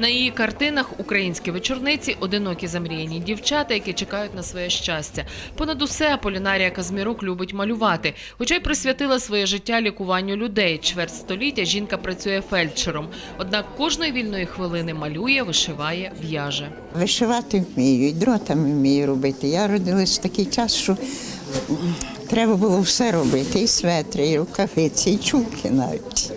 На її картинах українські вечорниці одинокі замріяні дівчата, які чекають на своє щастя. Понад усе Полінарія Казмірук любить малювати, хоча й присвятила своє життя лікуванню людей. Чверть століття жінка працює фельдшером. Однак кожної вільної хвилини малює, вишиває, в'яже. Вишивати вмію, і дротами вмію робити. Я родилась в такий час, що треба було все робити, і светри, і рукавиці, і чулки навіть.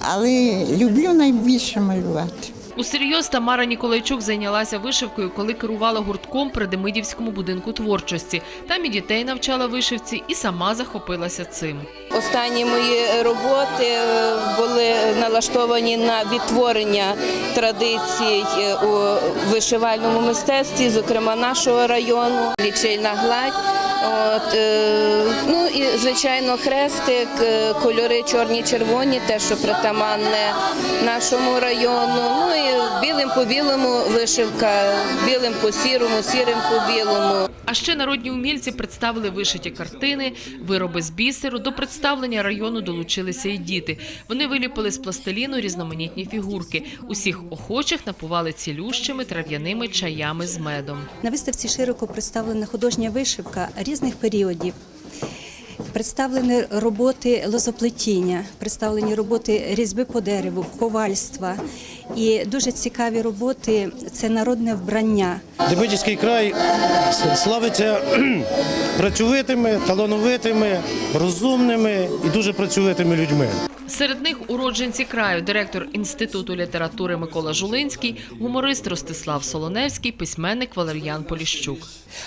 Але люблю найбільше малювати. Усерйоз Тамара Ніколайчук зайнялася вишивкою, коли керувала гуртком при Демидівському будинку творчості. Там і дітей навчала вишивці, і сама захопилася цим. Останні мої роботи е, були налаштовані на відтворення традицій е, у вишивальному мистецтві, зокрема нашого району, лічильна гладь. От, е, ну і звичайно, хрестик, е, кольори чорні, червоні, те, що притаманне нашому району. Ну і білим по білому вишивка, білим по сірому, сірим по білому. А ще народні умільці представили вишиті картини, вироби з бісеру. До представлення району долучилися і діти. Вони виліпили з пластиліну різноманітні фігурки. Усіх охочих напували цілющими трав'яними чаями з медом. На виставці широко представлена художня вишивка різних періодів. Представлені роботи лозоплетіння, представлені роботи різьби по дереву, ковальства. І дуже цікаві роботи це народне вбрання. Демидівський край славиться кхм, працьовитими, талановитими, розумними і дуже працьовитими людьми. Серед них уродженці краю, директор інституту літератури Микола Жулинський, гуморист Ростислав Солоневський, письменник Валер'ян Поліщук.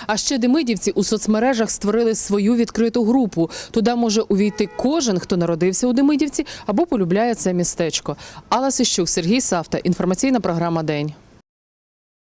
А ще демидівці у соцмережах створили свою відкриту групу. Туди може увійти кожен, хто народився у Демидівці або полюбляє це містечко. Алла Сищук, Сергій Савта. Інформаційна програма День.